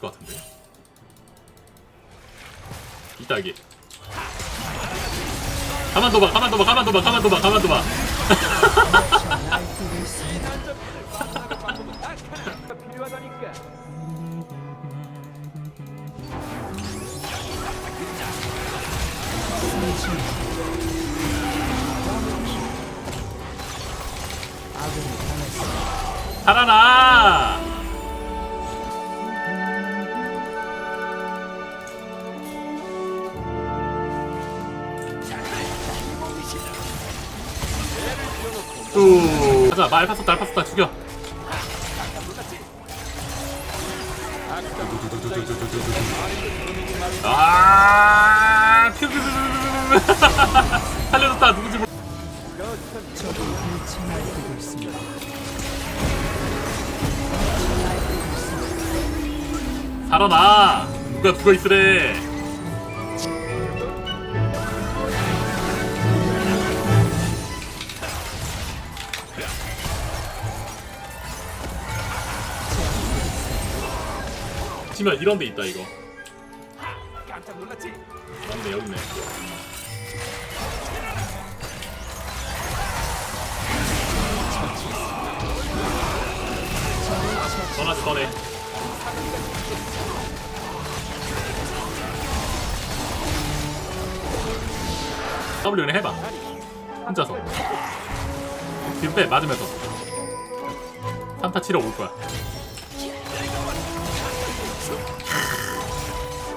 것 같은데. 이따 여기. 가만 둬봐, 가만 둬봐, 가만 둬봐, 가만 둬봐, 가만 둬봐. 필요하다니까. 살아나! 또 가자, 마 알파스타, 알파스타 죽여. 아, 퓨. 살려줬다, 누군지 모르. 살아나! 누가 죽어 있으래! 치면 이런 데 있다 이거. 깜짝 놀랐지. 여기네 여기네. 전화지 꺼내 W는 해봐. 혼자서. 뒤로 빼 맞으면서. 3타 치러 올 거야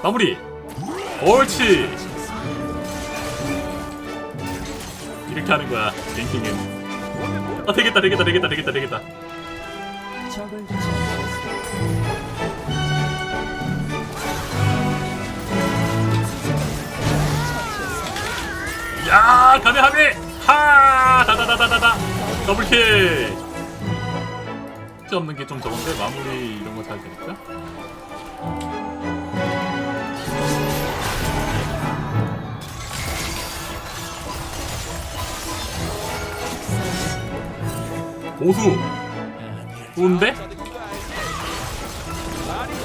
마무리. 옳지. 이렇게 하는 거야 랭킹은. 아 되겠다 되겠다 되겠다 되겠다 되겠다. 야 가메 하메 하 다다다다다다. 더블킬. 없는 게 좀 적은데 마무리 이런 거 잘 되니까 고수. 좋은데?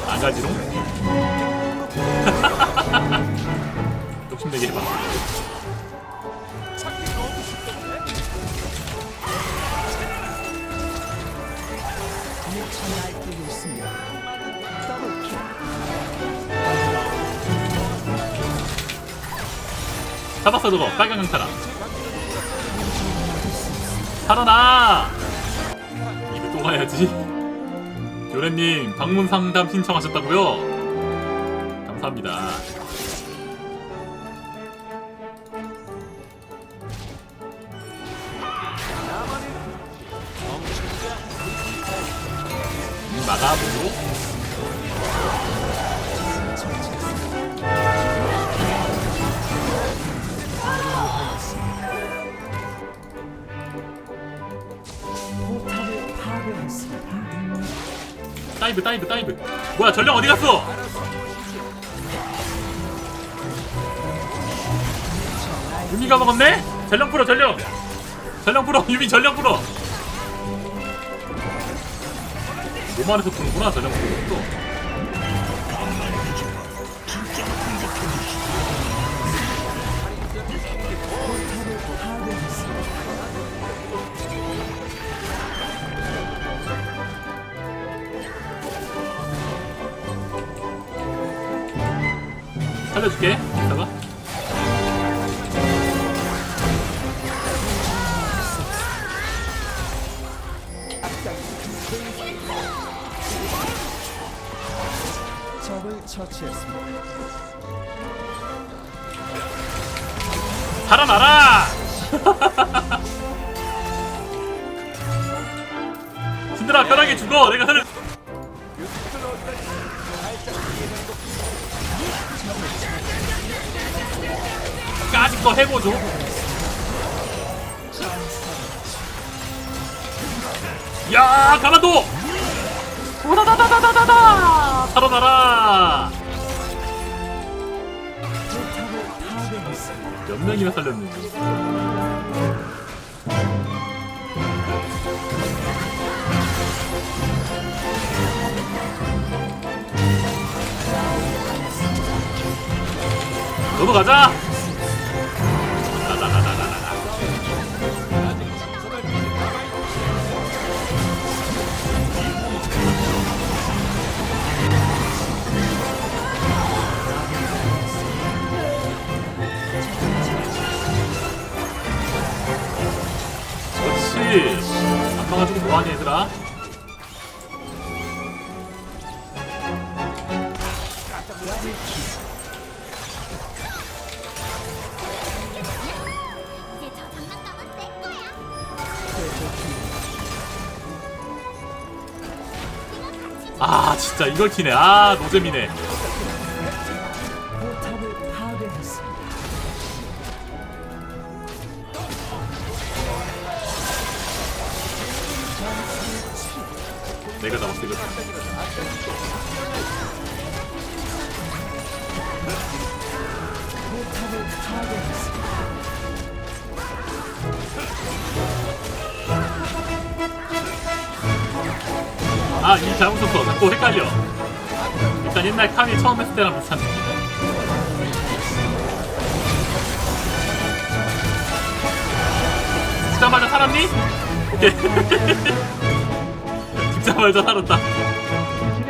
아가지롱? 욕심내기 해봐 잡았어 저거. 빨간 강타라 살아나 가야지. 요래님 방문 상담 신청하셨다고요? 감사합니다. 음, 막아보 다이브 다이브 다이브. 뭐야 전령 어디 갔어? 유미가 먹었네? 전령 풀어 전령. 전령 풀어 유미 전령 풀어. 몸안에서 푸는구나 전령 풀는 살려줄게 이따가 적을 처치했습니다. 살아나라! 신들아 편하게 죽어 내가 살려 또 해보죠. 야, 가만둬! 오다다다다다다다! 살아나라! 몇 명이나 살렸는지. 넘어가자! 안 막아주고 뭐하니 얘들아 이제 저 장난감은. 아 진짜 이걸 키네 아 노잼이네 내가 잡았어 이거. 아 이 잘못 썼어 자꾸 헷갈려 일단 옛날 칸이 처음 했을 때랑 비슷한 죽자마자 살았니? 오케이 죽자마자 살았다. 다시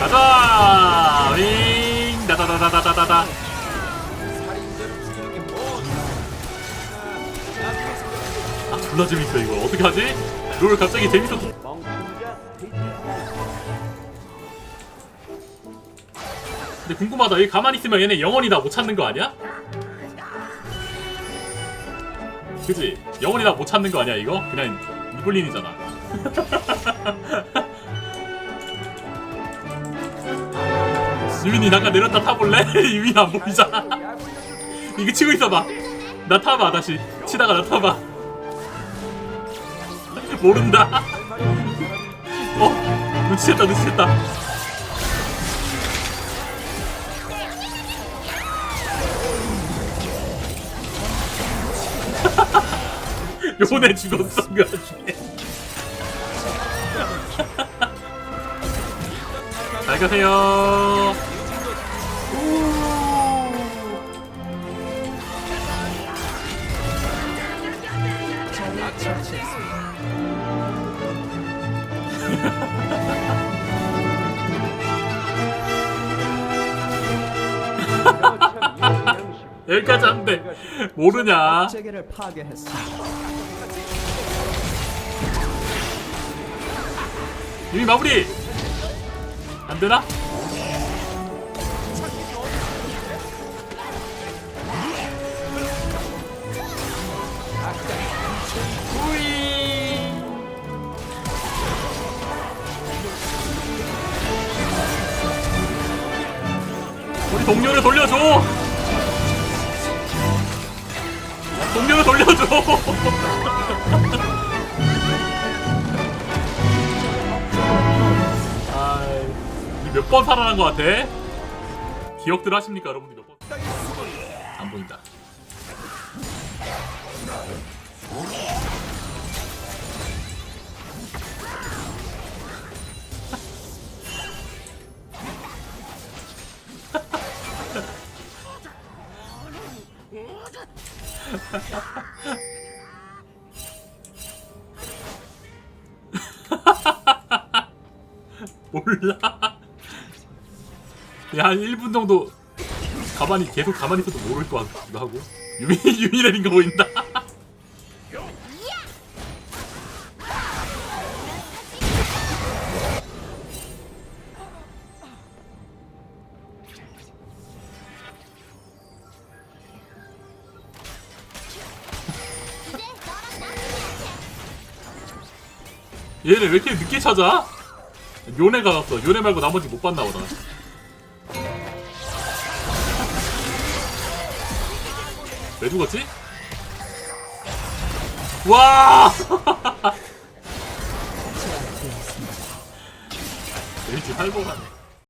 가자! 윙 다다다다다다다 아 졸라 재밌어 이거. 어떻게 하지? 롤 갑자기 재밌어 근데 궁금하다 여기 가만히 있으면 얘네 영원히 다못 찾는 거 아니야? 그지? 영원히 다못 찾는 거 아니야 이거? 그냥 이블린이잖아 유민이 잠깐 내렸다 타볼래? 유민이 안 보이잖아 이거 치고 있어봐 나 타봐 다시 치다가 나 타봐 모른다 어? 눈치챘다 눈치챘다 요네 죽었어 그 와중에. 잘 가세요. 여기까지 하는데 모르냐? 체계를 파괴했습 이미 마무리. 안되나? 우리 동료를 돌려줘. 동료를 돌려줘 몇 번 살아난 것 같아? 기억들 하십니까 여러분들 몇 번? 안 보인다. 몰라. 야, 한 1분 정도 가만히 계속 가만히 있어도 모를 것 같기도 하고. 유미 유미 내린 거 보인다. 얘네 왜 이렇게 늦게 찾아? 요네가 갔어. 요네 말고 나머지 못 봤나 보다. 왜 죽었지? 와! 왠지 살보가네.